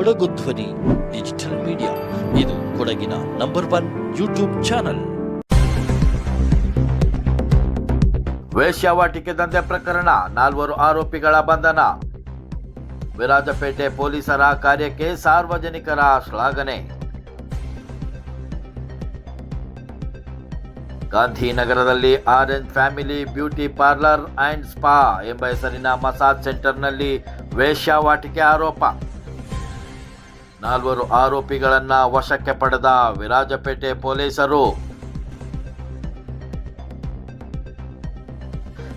ಕೊಡಗು ಧ್ವನಿ digital media ಇದು ಕೊಡಗಿನ ನಂಬರ್ ಒನ್ ಯೂಟ್ಯೂಬ್ ಚಾನಲ್ ವೇಶ್ಯಾವಾಟಿಕೆ ದಂಧೆ ಪ್ರಕರಣ, ನಾಲ್ವರು ಆರೋಪಿಗಳ ಬಂಧನ. ವಿರಾಜಪೇಟೆ ಪೊಲೀಸರ ಕಾರ್ಯಕ್ಕೆ ಸಾರ್ವಜನಿಕರ ಶ್ಲಾಘನೆ. ಗಾಂಧಿನಗರದಲ್ಲಿ orange family beauty parlour and spa ಎಂಬ ಹೆಸರಿನ ಮಸಾಜ್ ಸೆಂಟರ್ನಲ್ಲಿ ವೇಶ್ಯಾವಾಟಿಕೆ ಆರೋಪ. ನಾಲ್ವರು ಆರೋಪಿಗಳನ್ನ ವಶಕ್ಕೆ ಪಡೆದ ವಿರಾಜಪೇಟೆ ಪೊಲೀಸರು.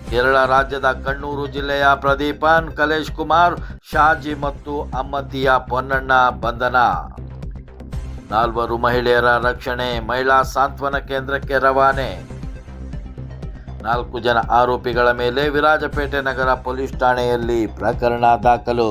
ಕೇರಳ ರಾಜ್ಯದ ಕಣ್ಣೂರು ಜಿಲ್ಲೆಯ ಪ್ರದೀಪನ್ ಕಲೇಶ್ ಕುಮಾರ್, ಶಾಜಿ ಮತ್ತು ಅಮ್ಮತಿಯ ಪೊನ್ನಣ್ಣ ಬಂಧನ. ನಾಲ್ವರು ಮಹಿಳೆಯರ ರಕ್ಷಣೆ ಮಹಿಳಾ ಸಾಂತ್ವನ ಕೇಂದ್ರಕ್ಕೆ ರವಾನೆ. ನಾಲ್ಕು ಜನ ಆರೋಪಿಗಳ ಮೇಲೆ ವಿರಾಜಪೇಟೆ ನಗರ ಪೊಲೀಸ್ ಠಾಣೆಯಲ್ಲಿ ಪ್ರಕರಣ ದಾಖಲು.